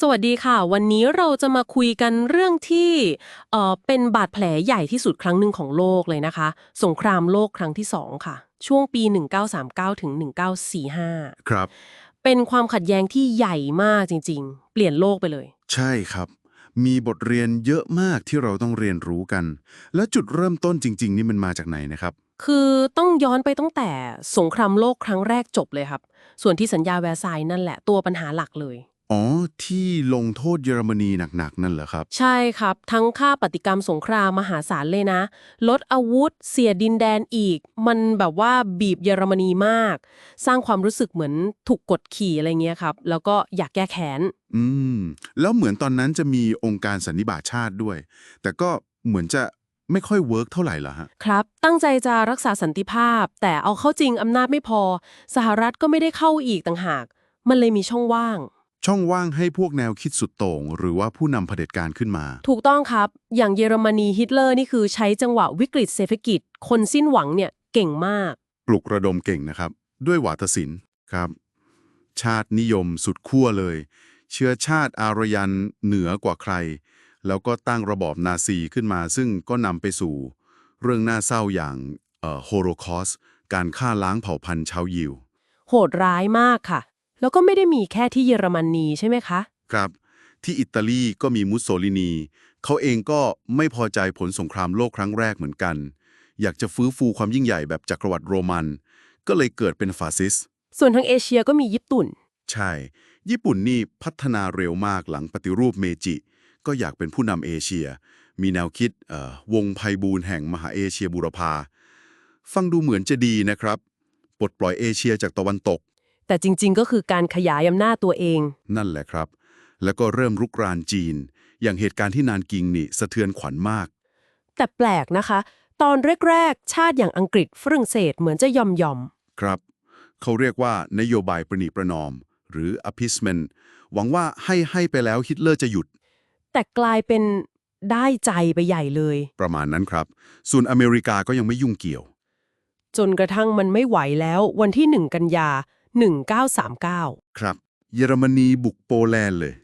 สวัสดีค่ะ วันนี้เราจะมาคุยกันเรื่องที่เอ่อเป็นบาดแผลใหญ่ที่สุดครั้งหนึ่งของโลกเลยนะคะ สงครามโลกครั้งที่สองค่ะ ช่วงปี 1939ถึง1945 ครับ เป็นความขัดแย้งที่ใหญ่มากจริง ๆ เปลี่ยนโลกไปเลย ใช่ครับ มีบทเรียนเยอะมากที่เราต้องเรียนรู้กัน แล้วจุดเริ่มต้นจริง ๆ นี่มันมาจากไหนนะครับ คือต้องย้อนไปตั้งแต่สงครามโลกครั้งแรกจบเลยครับ ส่วนที่สัญญาแวร์ซายน์นั่นแหละตัวปัญหาหลักเลย อ๋อ ที่ลงโทษเยอรมนีหนัก ๆ นั่นเหรอครับ ใช่ครับ ทั้งค่าปฏิกรรมสงครามมหาศาลเลยนะ ลดอาวุธ เสียดินแดนอีก มันแบบว่าบีบเยอรมนีมาก สร้างความรู้สึกเหมือนถูกกดขี่อะไรเงี้ยครับ แล้วก็อยากแก้แค้น อืม แล้วเหมือนตอนนั้นจะมีองค์การสันนิบาตชาติด้วย แต่ก็เหมือนจะไม่ค่อยเวิร์กเท่าไหร่เหรอฮะ ครับ ตั้งใจจะรักษาสันติภาพ แต่เอาเข้าจริงอำนาจไม่พอ สหรัฐก็ไม่ได้เข้าอีกต่างหาก มันเลยมีช่องว่าง ช่องว่างให้พวกแนวคิดสุดโต่ง หรือว่าผู้นำเผด็จการขึ้นมา ถูกต้องครับ อย่างเยอรมนีฮิตเลอร์นี่คือใช้จังหวะวิกฤตเศรษฐกิจ คนสิ้นหวังเนี่ยเก่งมาก ปลุกระดมเก่งนะครับ ด้วยวาทศิลป์ครับ ชาตินิยมสุดขั้วเลย เชื้อชาติอารยันเหนือกว่าใคร แล้วก็ตั้งระบอบนาซีขึ้นมา ซึ่งก็นำไปสู่ เรื่องน่าเศร้าอย่างโฮโลคอสการฆ่าล้างเผ่าพันธุ์ชาวยิว โหดร้ายมากค่ะ แล้วก็ไม่ได้มีแค่ที่เยอรมนีใช่ไหมคะ ครับ ที่อิตาลีก็มีมุสโสลินี เขาเองก็ไม่พอใจผลสงครามโลกครั้งแรกเหมือนกัน อยากจะฟื้นฟูความยิ่งใหญ่แบบจักรวรรดิโรมัน ก็เลยเกิดเป็นฟาสซิสต์ส่วนทางเอเชียก็มีญี่ปุ่น ใช่ ญี่ปุ่นนี่พัฒนาเร็วมากหลังปฏิรูปเมจิ ก็อยากเป็นผู้นำเอเชีย มีแนวคิดเอ่อวงไพบูลย์แห่งมหาเอเชียบูรพาฟังดูเหมือนจะดีนะครับ ปลดปล่อยเอเชียจากตะวันตก แต่จริงๆก็คือการขยายอำนาจตัวเอง นั่นแหละครับ แล้วก็เริ่มรุกรานจีน อย่างเหตุการณ์ที่นานกิงนี่สะเทือนขวัญมาก แต่แปลกนะคะ ตอนแรกๆ ชาติอย่างอังกฤษฝรั่งเศสเหมือนจะยอมยอมครับ เขาเรียกว่านโยบายประนีประนอม หรือ appeasement หวังว่าให้ให้ไปแล้วฮิตเลอร์จะหยุดๆแต่กลายเป็นได้ใจไปใหญ่เลย ประมาณนั้นครับ ส่วนอเมริกาก็ยังไม่ยุ่งเกี่ยว จนกระทั่งมันไม่ไหวแล้ววันที่1กันยา 1939 ครับ เยอรมนีบุกโปแลนด์เลย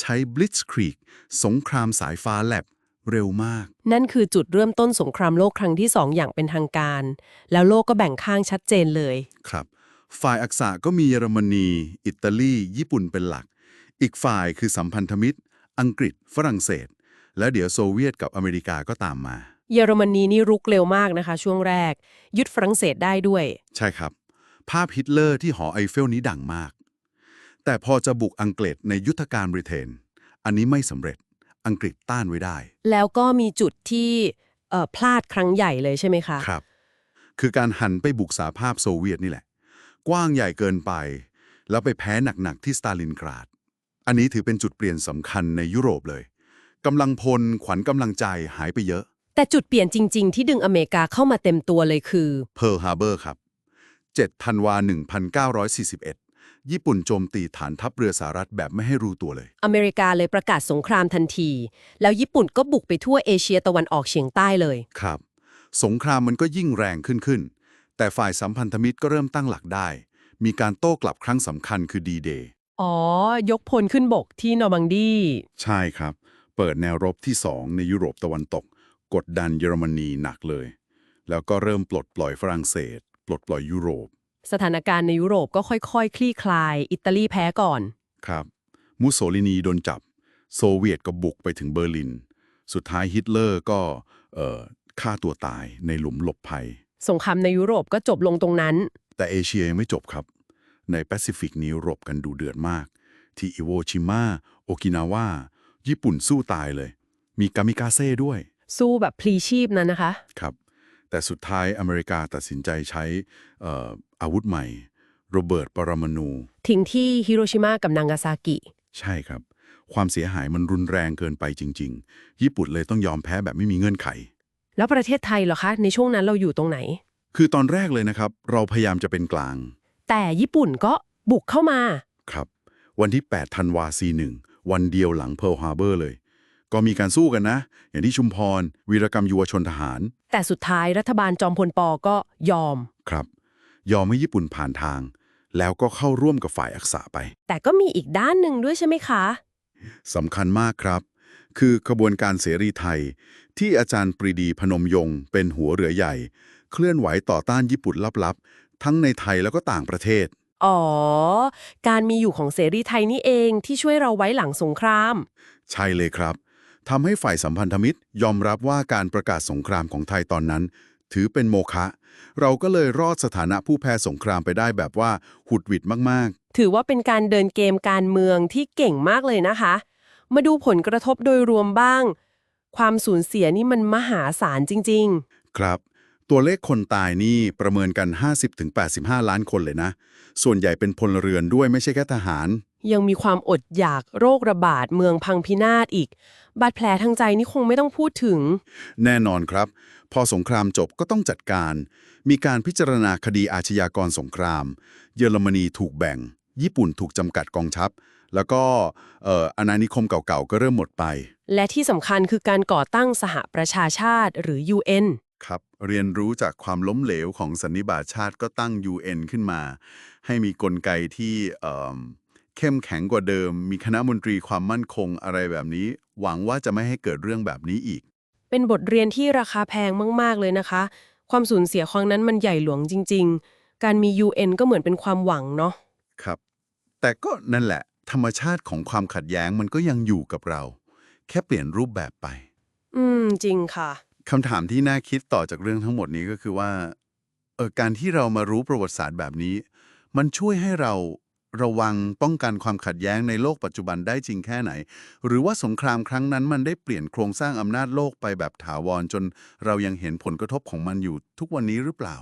ใช้ Blitzkrieg สงครามสายฟ้าแลบเร็วมาก นั่นคือจุดเริ่มต้นสงครามโลกครั้งที่สองอย่างเป็นทางการ แล้วโลกก็แบ่งข้างชัดเจนเลย ครับ ฝ่ายอักษะก็มีเยอรมนี อิตาลี ญี่ปุ่นเป็นหลัก อีกฝ่ายคือสัมพันธมิตร อังกฤษ ฝรั่งเศส แล้วเดี๋ยวโซเวียตกับอเมริกาก็ตามมา เยอรมนีนี่รุกเร็วมากนะคะ ช่วงแรก ยึดฝรั่งเศสได้ด้วย ใช่ครับ ภาพฮิตเลอร์ที่หอไอเฟลนี้ดังมาก แต่พอจะบุกอังกฤษในยุทธการบริเทนอันนี้ไม่สำเร็จ อังกฤษต้านไว้ได้ แล้วก็มีจุดที่เอ่อพลาดครั้งใหญ่เลยใช่ไหมคะ ครับ คือการหันไปบุกสาภาพโซเวียตนี่แหละ กว้างใหญ่เกินไป แล้วไปแพ้หนักๆที่สตาลินกราด อันนี้ถือเป็นจุดเปลี่ยนสำคัญในยุโรปเลยกำลังพลขวัญกำลังใจหายไปเยอะ แต่จุดเปลี่ยนจริง ๆ ที่ดึงอเมริกาเข้ามาเต็มตัวเลยคือเพิร์ลฮาร์เบอร์ครับ 7ธันวา 1941 ญี่ปุ่นโจมตีฐานทัพเรือสหรัฐแบบไม่ให้รู้ตัวเลย อเมริกาเลยประกาศสงครามทันที แล้วญี่ปุ่นก็บุกไปทั่วเอเชียตะวันออกเฉียงใต้เลย ครับ สงครามมันก็ยิ่งแรงขึ้นขึ้น แต่ฝ่ายสัมพันธมิตรก็เริ่มตั้งหลักได้ มีการโต้กลับครั้งสำคัญคือดีเดย์ อ๋อ ยกพลขึ้นบกที่นอร์มังดี ใช่ครับ เปิดแนวรบที่2ในยุโรปตะวันตก กดดันเยอรมนีหนักเลย แล้วก็เริ่มปลดปล่อยฝรั่งเศส ปลดปล่อยยุโรป สถานการณ์ในยุโรปก็ค่อยๆคคลี่คลาย อิตาลีแพ้ก่อน ครับ มุสโสลินีโดนจับ โซเวียตก็บุกไปถึงเบอร์ลิน สุดท้ายฮิตเลอร์ก็เอ่อฆ่าตัวตายในหลุมหลบภัย สงครามในยุโรปก็จบลงตรงนั้น แต่เอเชียยังไม่จบครับ ในแปซิฟิกนี้รบกันดูเดือดมาก ที่อิโวชิมะโอกินาวาญี่ปุ่นสู้ตายเลย มีกามิกาเซ่ด้วย สู้แบบพลีชีพนั้นนะคะ ครับ แต่สุดท้ายอเมริกาตัดสินใจใช้เอ่ออาวุธใหม่โรเบิร์ตปรมาณูทิ้งที่ฮิโรชิมากับนางาซากิ ใช่ครับ ความเสียหายมันรุนแรงเกินไปจริง ๆ ญี่ปุ่นเลยต้องยอมแพ้แบบไม่มีเงื่อนไข แล้วประเทศไทยเหรอคะ ในช่วงนั้นเราอยู่ตรงไหน คือตอนแรกเลยนะครับ เราพยายามจะเป็นกลาง แต่ญี่ปุ่นก็บุกเข้ามา ครับ วันที่ 8 ธันวาซีหนึ่งวันเดียวหลังเพิร์ลฮาร์เบอร์เลย ก็มีการสู้กันนะ อย่างที่ชุมพร วีรกรรมยุวชนทหาร แต่สุดท้ายรัฐบาลจอมพลปอก็ยอม ครับ ยอมให้ญี่ปุ่นผ่านทาง แล้วก็เข้าร่วมกับฝ่ายอักษะไป แต่ก็มีอีกด้านหนึ่งด้วยใช่ไหมคะสำคัญมากครับ คือขบวนการเสรีไทย ที่อาจารย์ปรีดีพนมยงค์เป็นหัวเรือใหญ่ เคลื่อนไหวต่อต้านญี่ปุ่นลับๆ ทั้งในไทยแล้วก็ต่างประเทศ อ๋อ การมีอยู่ของเสรีไทยนี่เองที่ช่วยเราไว้หลังสงคราม ใช่เลยครับ ทำให้ฝ่ายสัมพันธมิตรยอมรับว่าการประกาศสงครามของไทยตอนนั้น ถือเป็นโมฆะเราก็เลยรอดสถานะผู้แพ้สงครามไปได้แบบว่าหุดหวิดมากถือว่าเป็นการเดินเกมการเมืองที่เก่งมากเลยนะคะ มาดูผลกระทบโดยรวมบ้าง ความสูญเสียนี่มันมหาศาลจริง ๆ ครับ ตัวเลขคนตายนี่ประเมินกัน 50-85 ล้านคนเลยนะ ส่วนใหญ่เป็นพลเรือนด้วยไม่ใช่แค่ทหารๆยังมีความอดอยากโรคระบาดเมืองพังพินาศอีก บาดแผลทางใจนี่คงไม่ต้องพูดถึง แน่นอนครับ พอสงครามจบก็ต้องจัดการ มีการพิจารณาคดีอาชญากรสงคราม เยอรมนีถูกแบ่ง ญี่ปุ่นถูกจำกัดกองทัพ แล้วก็เอ่ออาณานิคมเก่าๆก็เริ่มหมดไป และที่สำคัญคือการก่อตั้งสหประชาชาติหรือ UN ครับ เรียนรู้จากความล้มเหลวของสันนิบาตชาติก็ตั้ง UN ขึ้นมา ให้มีกลไกที่เอิ่มเข้มแข็งกว่าเดิม มีคณะมนตรีความมั่นคงอะไรแบบนี้ หวังว่าจะไม่ให้เกิดเรื่องแบบนี้อีก เป็นบทเรียนที่ราคาแพงมาก ๆ เลยนะคะ ความสูญเสียครั้งนั้นมันใหญ่หลวงจริง ๆ การมี UN ก็เหมือนเป็นความหวังเนาะ ครับ แต่ก็นั่นแหละ ธรรมชาติของความขัดแย้งมันก็ยังอยู่กับเรา แค่เปลี่ยนรูปแบบไป อืม จริงค่ะ คำถามที่น่าคิดต่อจากเรื่องทั้งหมดนี้ก็คือว่าเออการที่เรามารู้ประวัติศาสตร์แบบนี้ มันช่วยให้เราระวังป้องกันความขัดแย้งในโลกปัจจุบันได้จริงแค่ไหน หรือว่าสงครามครั้งนั้นมันได้เปลี่ยนโครงสร้างอำนาจโลกไปแบบถาวรจนเรายังเห็นผลกระทบของมันอยู่ทุกวันนี้หรือเปล่า